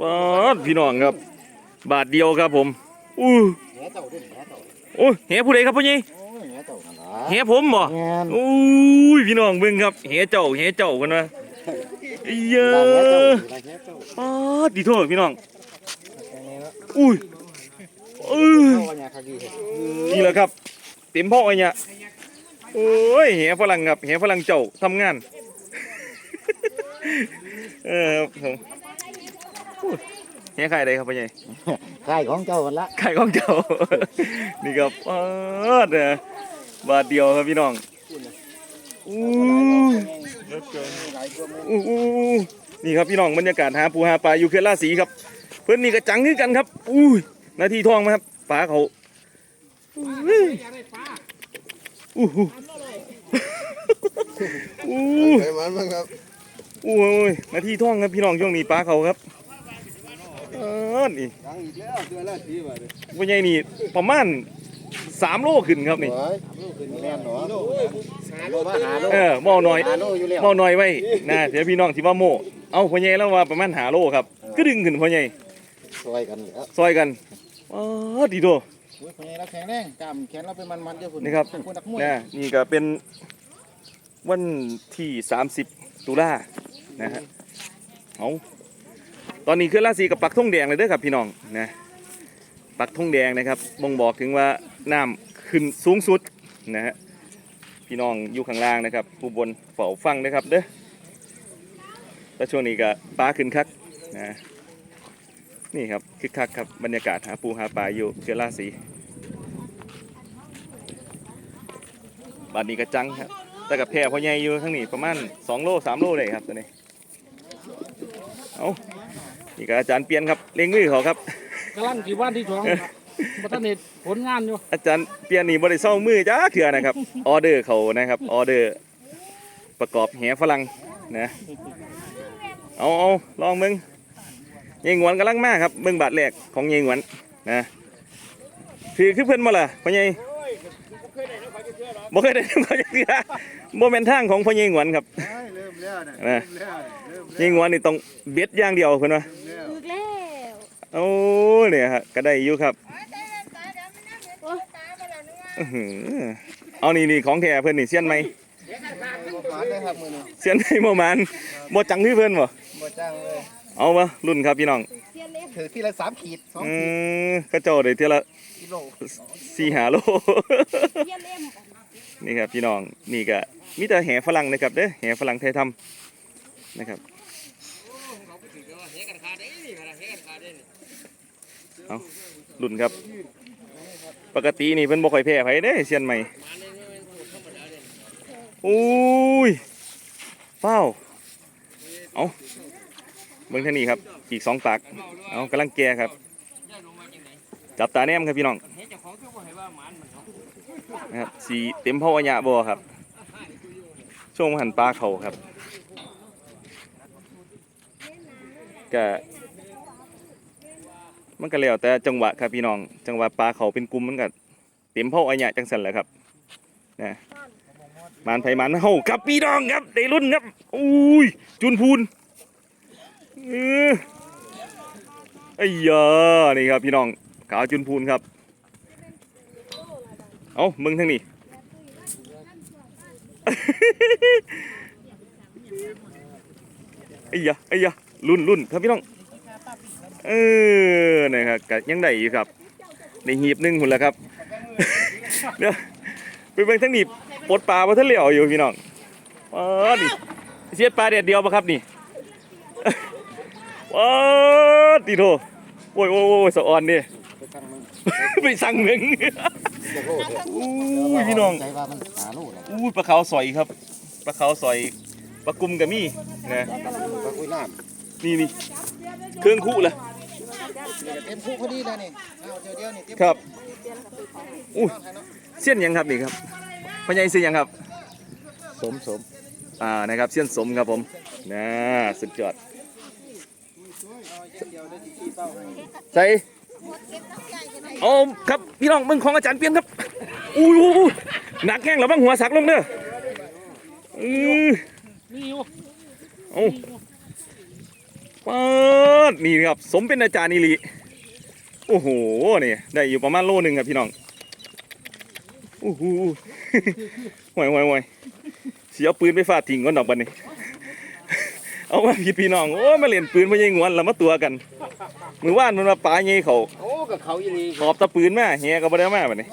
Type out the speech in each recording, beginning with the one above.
ปาดพี่น้องครับ บาทเดียวครับผมอู้แหเต่าด้วยแหเต่าโอ้ยแหผู้ใดครับพ่อใหญ่โอ้ยแหเต่านั่นล่ะแหผมบ่แงนอู้ยพี่น้องเบิ่งครับแหเจ้าแหเจ้ากันวะเอ้ยเยอลาแหเต่าะลาแหเต่าปาดดีโทษพี่น้องแค่นี้แล้วอุ้ยเออเข้าวันยาคากีเห็ดนี่แหละครับ เต็มพ่อไอ้เนี่ยโอ้ยแหฝรั่งครับแหฝรั่งเจ้าทำงาน เออครับผม อู้แหใครใดครับพ่อใหญ่ค่ายของเจ้ากันละไข่ของเจ้า นี่ครับปาดเนี่ยบาทเดียวครับพี่น้องอู้หลายตัวมืออู้อู้อู้นี่ครับพี่น้องบรรยากาศหาปูหาปลาอยู่เขื่อนราศีครับ เพื่อนนี่ก็จังคือกันครับอุ้ยนาทีทองมาครับปลาเขาอุ้ยอู้หูอู้ไปมันบ้างครับอู้ยนาทีทองครับพี่น้องช่วงนี้ปลาเขาครับ เออนี่ยังอีกแล้วเดือนละทีบาทเลยวันใหญ่นี่ประมาณสามโลขึ้นครับนี่โอ้ยขึ้นแน่นหรอหาโลมาหาโลเออหม้อน้อยหาโลอยู่แล้วหม้อน้อยไว้นะเดี๋ยวพี่น้องที่ว่าโม่เอาพ่อใหญ่แล้วว่าประมาณหาโลครับก็ดึงขึ้นพ่อใหญ่ซอยกันแล้วซอยกันอ๋อดีโดอุ้ยคนนี้เราแข็งแรงกล้ามแขนเราเป็นมันๆเจ้าคุณนี่ครับคุณนักมวยนะนี่ก็เป็นวันที่ 30 ตุลานะฮะเอาต อนนี้คือราศีกับปักธงแดงเลยเด้อครับพี่น้องนะปักธงแดงนะครับบ่งบอกถึงว่าน้ำขึ้นสูงสุดนะฮะพี่น้องอยู่ข้างล่างนะครับ ผู้บนเฝ้าฟังนะครับเด้อแล้วช่วงนี้ก็ปลาขึ้นคักนะนี่ครับคึกคักครับบรรยากาศหาปูหาปลาอยู่เกือราศีบาดนี้กระจังครับแต่กับแพร่พอใหญ่อยู่ทั้งนี้ประมาณ2โล3โลเลยครับตัวนี้เอา นี่ก็อาจารย์เปลี่ยนครับเล็งมือเขาครับ กำลังกี่วันที่สองครับบัตรเน็ตผลงานอยู่อาจารย์เปลี่ยนนี่บริเศร้ามือจ้าเถื่อนะครับ ออเดอร์เขานะครับ ออเดอร์ ประกอบแหฝรั่งนะเอาเอาลองมึงยายงวนกำลังมาครับเบิ่งบาทแรกของยายงวนนะถือคือเพิ่นมาล่ะพ่อใหญ่บ่เคยได้น้ำเขาจะเถื่อบ่แม่นทางของพ่อใหญ่งวนครับเริ่มแล้วนะนะเริ่มแล้วเริ่มยายงวนนี่ต้องเบ็ดอย่างเดียวเพิ่นว่าแล้วถึกแล้ว โอ้เนี่ยฮะก็ได้อยู่ครับอื้อหือเอานี่นี่ของแท้เพิ่นนี่เสียนไหมบ่ผ่านเลยครับมือนี้เสียนไหมบ่มานบ่จังคือเพิ่นบ่บ่จ้างเลยเอามารุ่นครับพี่น้องถือที่ละสามขีดสองอืขีดมกระเจ้าได้เท่าละกิโลสี่หาโล นี่ครับพี่น้องนี่ก็มีแต่แห่ฝรั่งนะครับเด้อแห่ฝรั่งไทยทำนะครับ เอารุ่นครับ ปกตินี่เพิ่นบ่ค่อยแพ้ไผเด้เซียนใหม่อุ้ยเฝ้าเอาเบิ่งทานี้ครับ อีกสองปากเอากำลังแก่ครับ จับตาแนมครับพี่น้องนะครับสีเต็มพ่ออัญญาบ่ครับ ช่วงหันปลาเขาครับก็ มันก็แล้วแต่จังหวะครับพี่น้อง จังหวะปลาเขาเป็นกลุ่มมันก็เต็มพ่ออัญญาจังสันแหละครับนะมานไผมันเฮาครับพี่น้องครับได้รุ่นครับอุ้ยจุนพูนเออไอ้ยานี่ครับพี่น้องขาวจุนพูนครับเอามึงทั้งนี้ไอ้ยะไอ้ยะรุ่นรุ่นครับพี่น้อง เออนะครับก็ยังได้อยู่ครับในหีบหนึ่งหุ่นแล้วครับเดี๋ยวไปเบิ่งทั้งนี้ปลดปลามาทะเลเอาอยู่พี่น้องอ๋อนี่เสียดปลาเด็ดเดียวปะครับนี่ว้าวตีโทโอ้ยโอ้ยโอ้ยสะออนนี่ไปสั่งมึงไปสั่งอู้ยพี่น้องอู้ยปลาขาวสอยครับปลาขาวสอยปลากุมกับมี่นะปลาคุยน้นี่นี่ เครื่องคู่เลยำเต็มคู่พอดีเลยนี่เอาเดียวเดียวนี่เต็มครับอู้ทางเนาะเส้นหยังครับนี่ครับพ่อใหญ่เส้นหยังครับ สมสมอ่านะครับเส้นสมครับผมนะสุดยอดใส่เอาครับพี่น้องมึงของอาจารย์เปลี่ยนครับอู้ยอู้ยอู้ยหนักแข้งแล้วบ้างหัวสักลงเด้ออือนี่อยู่เอา ปปิดนี่ครับ สมเป็นอาจารย์นิริโอ้โหนี่ได้อยู่ประมาณโลหนึ่งครับพี่น้องโอ้โหห่วยห่วยห่วยเสียปืนไปฟาดทิ้งก่อนดอกบันนี้เอามาพี่พี่น้องโอ้มาเล่นปืนมายิงงวนแล้วมาตัวกันมือว่านมันมาปาเงี้เขาโอ้กับเขาอีหลีขอบตะปืนมาเฮียก็บ่ได้มาบัดนี้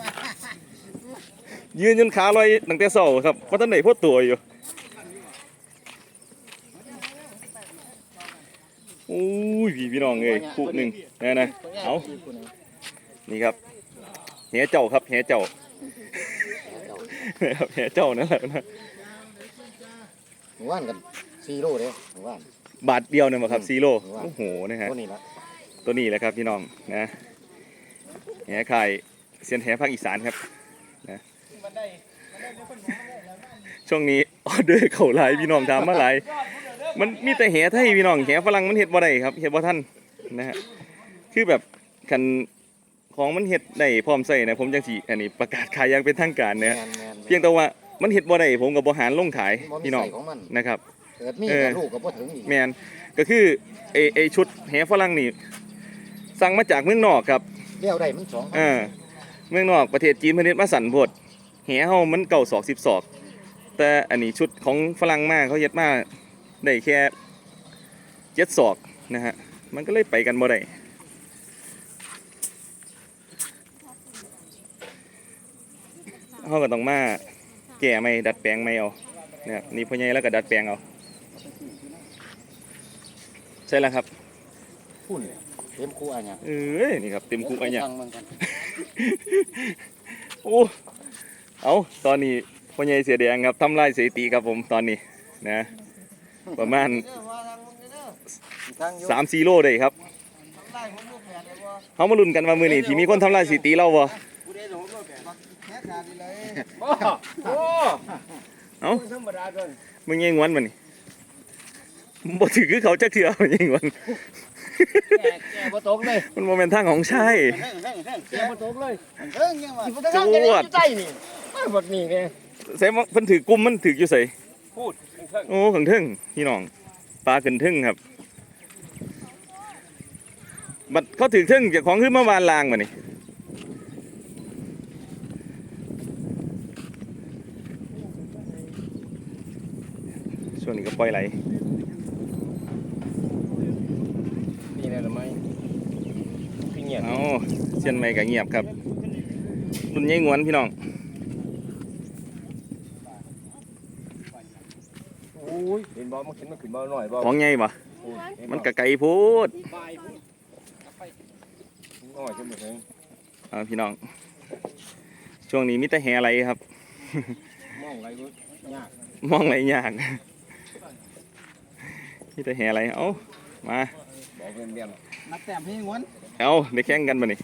ยืนจนขาลอยตั้งแต่เช้าครับว่าท่านไหนพดตัวอยู่ อ้ยพี่พี่น้องเอ้ยคู่หนึ่งนะนะเอานี่ครับเฮียเจ้าครับเฮียเจ้าครับเฮียเจ้านั่นแหละนะหมู่บ้านกันซีโร่เด้หมู่บ้านบาทเดียวเนี่ยมาครับซีโร่โอ้โหนะฮะตัวนี้ละตัวนี้แหละครับพี่น้องนะแหไข่เซียนแหภาคอีสานครับนะช่วงนี้ออเดอร์เข้าหลายพี่น้องถามมาหลาย มันมีแต่แหไทยพี่น้องแหฝรั่งมันเฮ็ดบ่ได้ครับเฮ็ดบ่ทันนะฮะคือแบบคันของมันเฮ็ดได้พร้อมใส่นะผมจังสิอันนี้ประกาศขายอย่างเป็นทางการแมนะนแมนเพียงแต่ว่ามันเฮ็ดบ่ได้ผมก็บ่หารลงขายบ่มีพี่น้องใส่ของมันนะครับเกิดมีเออแต่ลูกก็บ่ถึงอีกแมนก็คือไอไอชุดแหฝรั่งนี่สั่งมาจากเมืองนอกครับเลี้ยวได้มันสองเออเมืองนอกประเทศจีนประเทศมาสั่นโพดแหเฮามันเก่าศอกสิบศอกแต่อันนี้ชุดของฝรั่งมาเขาเย็ดมา ได้แค่เจ็ดศอกนะฮะ มันก็เลยไปกันบ่ได้เขาก็ต้องมาแก่ไม่ดัดแปลงไม่เอาเนี่ยนี่พ่อใหญ่แล้วก็ดัดแปลงเอาใช่แล้วครับพุ่นเต็มคู่อันเนี้ยเอ้ยนี่ครับเต็มคุกไอ้เนี่ยฟังมันกันโอ้เอาตอนนี้พ่อใหญ่เสียแดงครับทำลายสถิติครับผมตอนนี้นะ ประมาณทางอยู่3ามสี่โลได้ครับเขามาลุ้นกันว่ามือนี้ที่มีคนทำลายสถิติเราบ่โอ้โอ้เอ้าธรรมดาเกินมึงยังงวนมันนี่บ่ถือคือเขาจักเถื่อมันยังงวนแก่แก่บ่ตกเลยมันโมเมนทางของชายแก่บ่ตกเลยเอิ้งยังว่าสิบ่ต้องการจะได้อยู่ใจนี่อ้าวบักนี่ไงใส่ว่าเพิ่นถือกลุ่มมันถืออยู่ใส่พูดเพิ่ง โอ้ขังทึ่งพี่น้องปลาขึ้นทึ่งครับ บัดเขาถือทึ่งจากของขึ้นมาวานลางมานี่ช่วงนี้ก็ปล่อยไหลนี่แหละละไหมพี่เงียบเอาเชียนไม่ก็เงียบครับรุ่นใหญ่งวนพี่น้อง โอ้ยเห็ นบ่มันขึ้นมันขึ้นบ่หน่อยบ่ของใหญ่ปะมันกะไก่โพดบายพูดไปน้อยขึ้นบ่ถึงเอาพี่น้อง ช่วงนี้มีแต่แหอะไรครับ มองอะไรก็ยากมองอะไรยากมีแต่แหอะไรเอามาบอกเป็นเบี้ยมนักแต้มพี่งวนเอาได้แข่งกันมานี่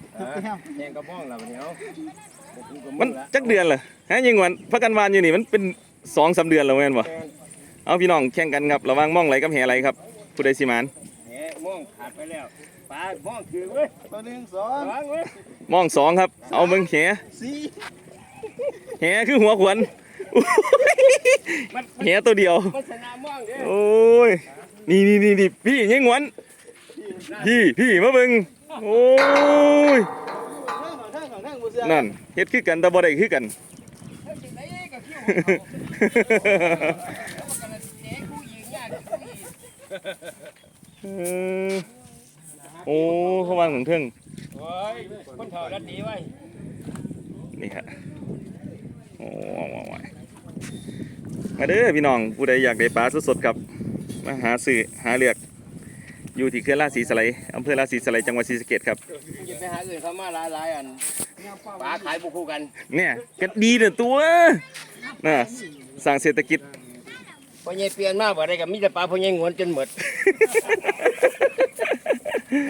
แทงกระบ้องแล้วบัดนี้เอาบ่ถึงกับมันจักเดือนเหรอฮะยังวันพักกันวานอยู่นี่มันเป็นสองสามเดือนแล้วแม่นบ่ เอาพี่น้องแข่งกันครับระหวังมองไหลกับแหอะไรครับผู้ใดสิมานแหม่ม่วงขาดไปแล้วปลาม่วงคือเว้ยตัวหนึ่งสองระวังเว้ยมองสองครับ เอาเบิ่งแหสี่แหคือหัวขวัญอุ๊ยมันแหตัวเดียวมันสนามม่วงเด้โอ้ยนี่นี่นี่นี่พี่ยังหวนพี่พี่มาเบิ่งโอ้ยทางของทางบ่เสือนั่นเฮ็ดคือกันแต่บ่ได้คือกันเออโอ้เขาวางถึงเทิงโอ้ยคนเฒ่าดันดีไว้นี่ฮะโอ้ว้าวว้าวว้าวมาเด้อพี่น้องผู้ใดอยากได้ปลาสดๆครับมาหาซื้อหาเลือก อยู่ที่เขื่อนราชสีสไลยอำเภอราชสีสไลยจังหวัดศรีสะเกษครับจะไปหาอื่นเขามาหลายๆอันปลาขายบุคู่กัน เนี่ยก็ดีเด้อตัวน่ะสร้างเศรษฐกิจ พอใหญ่เปลี่ยนมาบ่ได้ก็มีแต่ปลาพอใหญ่งวนจนหมด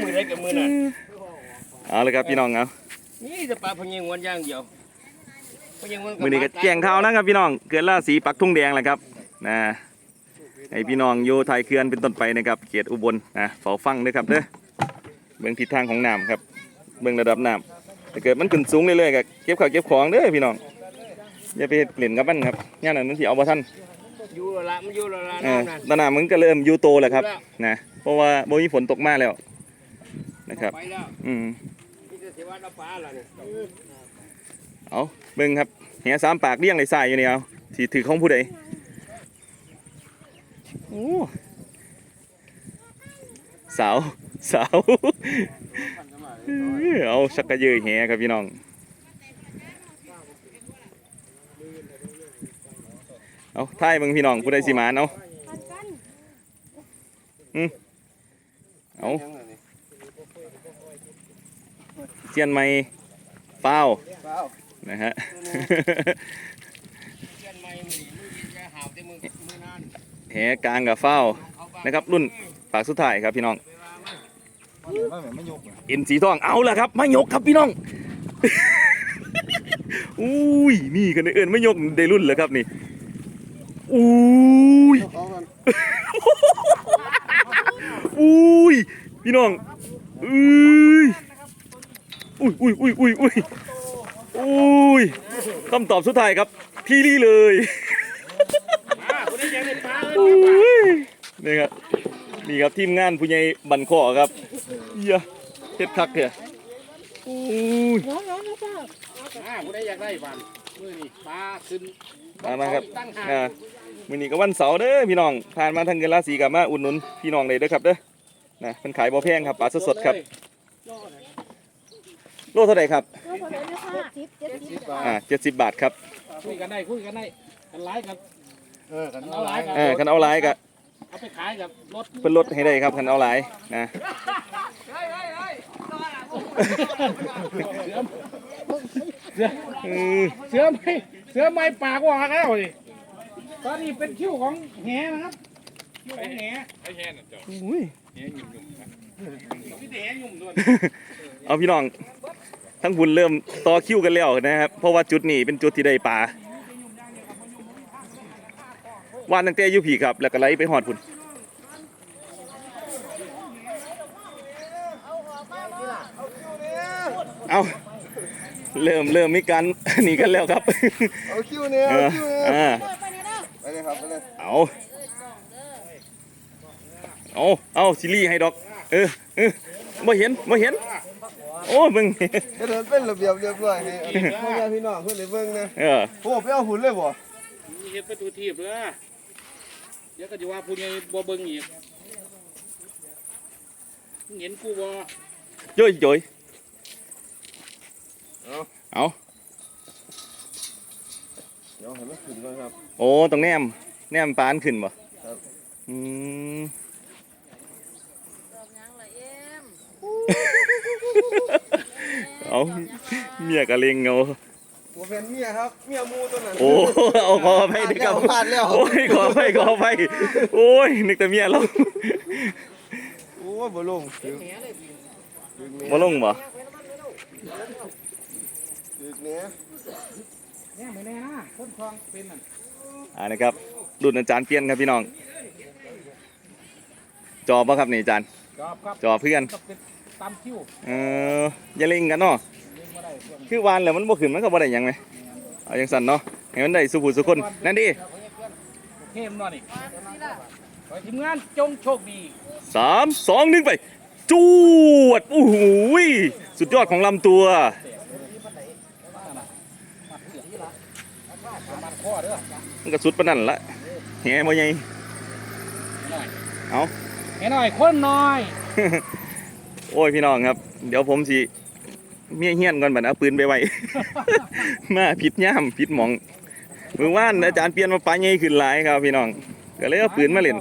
มือได้กับมือนั่นเอาเลยครับพี่น้องเอานี่แต่ปลาพอใหญ่งวนอย่างเดียวพอใหญ่งวนมือนี้ก็แจ้งข่าวนะครับพี่น้องเขื่อนราชสีปักทุ่งแดงแหละครับนะให้พี่น้องอยู่ไทยเขื่อนเป็นต้นไปนะครับเขตอุบลนะเฝ้าฟังด้วยครับเด้อเบื้องทิศทางของน้ำครับ เบื้องระดับน้ำถ้าเกิดมันขึ้นสูงเรื่อยๆก็เก็บข้าวเก็บของเด้อพี่น้องอย่าไปเฮ็ดเปลี่ยนกับมันครับงานนั้นมันสิเอาบ่ทัน อยู่และละมันอยู่และละเออน้ำนั่น ตอนน้ำมันก็เริ่มอยู่โตแล้วครับอยู่แล้ว นะเพราะว่าบ่มีฝนตกมาแล้วนะครับ ไปแล้วอืมนี่จะเสียว่าน้ำปลาล่ะเนี่ยเอาเบิ่งครับแหสามปากเลี้ยงเลยสายอยู่นี่เอาที่ถือของผู้ใดโอ้สาวสาว เอ้ยเอาชักกระเยยแหครับพี่น้อง เอาท่ายเบิ่งพี่น้องผู้ใดสิมานเอาพันกันเอาเจียนไม่เฝ้านะฮะเหงแหากลางกับเฝ้านะครับรุ่นปากสุดท้ายครับพี่น้องเอนไม่ยกเลยเอ็นสีทองเอาละครับไมายกครับพี่น้องอุ้ยนี่กันเอิญไม่ยกได้รุ่นเลยครับนี่ อุ้ยเอากันอุ้ยพี่น้องอุ้ยอุ้ยอุ้ยอุ้ยอุ้ยอุ้ยอุ้ยคำตอบสุดท้ายครับที่นี่เลยอ่าคนนี้ยังในปลาเอ้อุ้ยยนี่ครับนี่ครับทีมงานผู้ใหญ่บันคอครับเหี้ยเฮ็ดคักเถอะอุ้ยน้องน้องน้องเจ้าอ่าคนนี้อยากได้บ้านมือนี่ปลาขึ้นมามาครับตั้งหากอ่า มื้อนี้ก็วันเสาร์เด้อพี่น้องผ่านมาทางเกลาสีกับมาอุดหนุนพี่น้องเลยเด้อครับเด้อนะเพิ่นขายบ่แพงครับปลาสดๆครับโลเท่าไหร่ครับน้องคนไหนนะคะสิบเจ็ดสิบอ่า70บาทครับคุยกันได้คุยกันได้กันไลฟ์กันเออกันเอาหลายกันเออคันเอาหลายก็เอาไปขายกับรถเพิ่นลดให้ได้ครับคันเอาหลายนะเสือเออเสือไม่เสือไม่ปากว่าแล้วดิ ตอนนี้เป็นคิวของแหนะครับคิวของแหอุ้ยพี่แหยุ่มด้วยเอาพี่น้อง ทั้งบุญเริ่มต่อคิวกันแล้วนะครับ เพราะว่าจุดนี้เป็นจุดที่ได้ปลาว่านตั้งแต่อยู่ผีครับ แล้วก็ไหลไปหอดพุ่นเอาเริ่มเริ่มมีการหนีกันแล้วครับ เอาคิวเนี่ยเอเอาอคิวเนี่ยอ่า ไปเลยครับไปเลยเอาเอาเอาซิลี่ให้ดอก เออเออบ่เห็นบ่เห็น โอ้มึงจะเดินเป็นระเบียบเรียบร้อยให้พ่อแม่พี่น้องเพื่อนได้เบิ่งนะเออโอ้ไปเอาหุ่นเลยบ่มีเห็ดประตูทีบเลยเดี๋ยวก็จะว่าพูดไงบ่เบิ่งอีกมึงเห็นกูบ่โย้ยโย้ยเอาเดี๋ยวให้มันขึ้นก่อนครับ โอ้ตรงแนมแนมปานขึ้นบ่ครับ อืมเอาเมียกะเลงเงาบ่เป็นเมียครับ เมียหมูตัวนั้นโอ้เอาขอไปด้วยครับพลาดแล้ว โอ้ยขอไปขอไปโอ้ยนึกแต่เมียเราโอ้ยบ่ลงถึงบ่ลงบ่ถึงเนี้ย เนี่ยไม่แน่นะคนคลองเป็นนั่นอ่านะครับรุ่นอาจารย์เปลี่ยนครับพี่น้อง จอป่ะครับนี่อาจารย์ จอบครับจอเพื่อนก็เป็นตามคิวเอออย่าเล่งกันเนาะเลี้ยงมาได้ส่วนคือวานแล้วมันบ่ขึ้นมันก็บ่ได้หยังไหมเอาจังสั่นเนาะให้มันได้สุผู้สุคนนั่นดิเข้มหน่อยนี่ขอให้ทีมงานจงโชคดีสามสองหนึ่งไปจวดโอ้โหยสุดยอดของลำตัวมันข้อเด้อ มันก็สุดปานนั้นละแหบ่ใหญ่หน่อยเอาให้หน่อยคนหน่อย โอ้ยพี่น้องครับ เดี๋ยวผมสิเมียเฮียนก่อนบัดเอาปืนไปไว้ มาผิดย่ามผิดหมองมือว่านอาจารย์เปลี่ยนมาปลาใหญ่ขึ้นหลายครับ พี่น้องก็เลยเอาปืนมาเล่น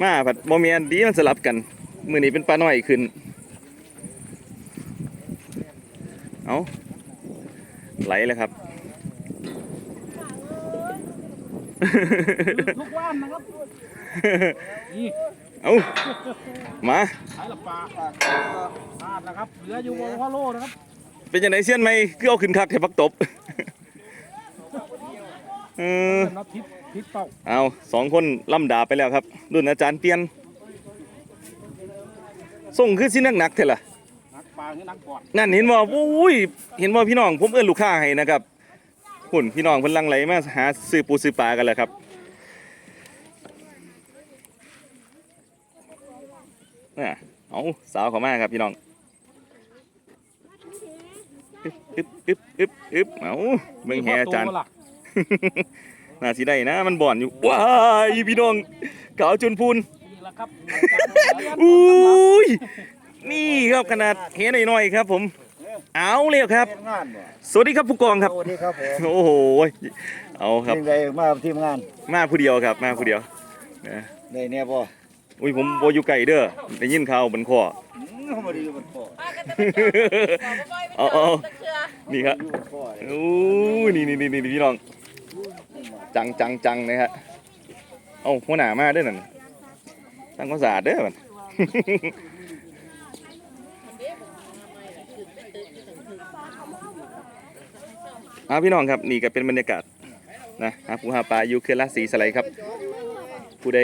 มาผัดบ่แม่นดีมันสลับกัน มื้อนี้เป็นปลาน้อยขึ้น เอาไหลแล้วครับ ทุกวันนะครับนี่เอามาสายละปลาพลาดนะครับเหลืออยู่บนพ่อโลนะครับ เป็นยังไงเสี้ยนไหมคือเอาขึ้นคักแค่พักตบเออน็อตทิศทิศเป่าเอาสองคนล่ำดาไปแล้วครับ รุ่นอาจารย์เปลี่ยน ส่งคือสินักหนักๆเถอะล่ะนักปลาคือนักปอดนั่นเห็นบ่อุ้ยเห็นบ่พี่น้องผมเอื้อนลูกค้าให้นะครับ หุ่นพี่น้องเพิ่นลังไหลมาหาซื้อปูซื้อปลากันแล้วครับน่ะเอาสาวเขามาครับพี่น้องอึบอึบอึบอึบอึบเอาเบิ่งแห่จันย์น่าสิได้นะ มันบ่อนอยู่ว้ายพี่น้องเก๋าจนพูนอุ้ยนี่ครับขนาดเฮหน่อยๆครับผม เอาเลยครับเฮ็ดงานบ่สวัสดีครับผู้กองครับ สวัสดีครับผมโอ้โห เอาครับ ยังไงมาทีมงานมาผู้เดียวครับ มาผู้เดียวนะได้แน่บ่อุ้ยผมโบอยู่ไก่เด้อได้ยินข่าวบนคอ อืมเขาบ่ได้อยู่บนคอเอาเอานี่ครับอยู่บนคอเลยโอ้ยนี่นี่นี่นี่พี่น้อง จังจังจังนะฮะ เอาหัวหน้ามาเด้วยนั่นตั้งความสะอาดเด้อมัน อาพี่น้องครับนี่ก็เป็นบรรยากาศนะครับผู้หาปลาอยู่เขื่อนราศีสไลครับ ผู้ใด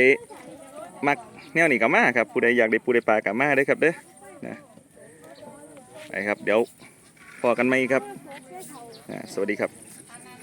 มักแนวนี้ก็มาครับ ผู้ใดอยากได้ผู้ใดปลากับมาเด้ครับเด้อนะไปครับ เดี๋ยวพอกันไหมครับ สวัสดีครับ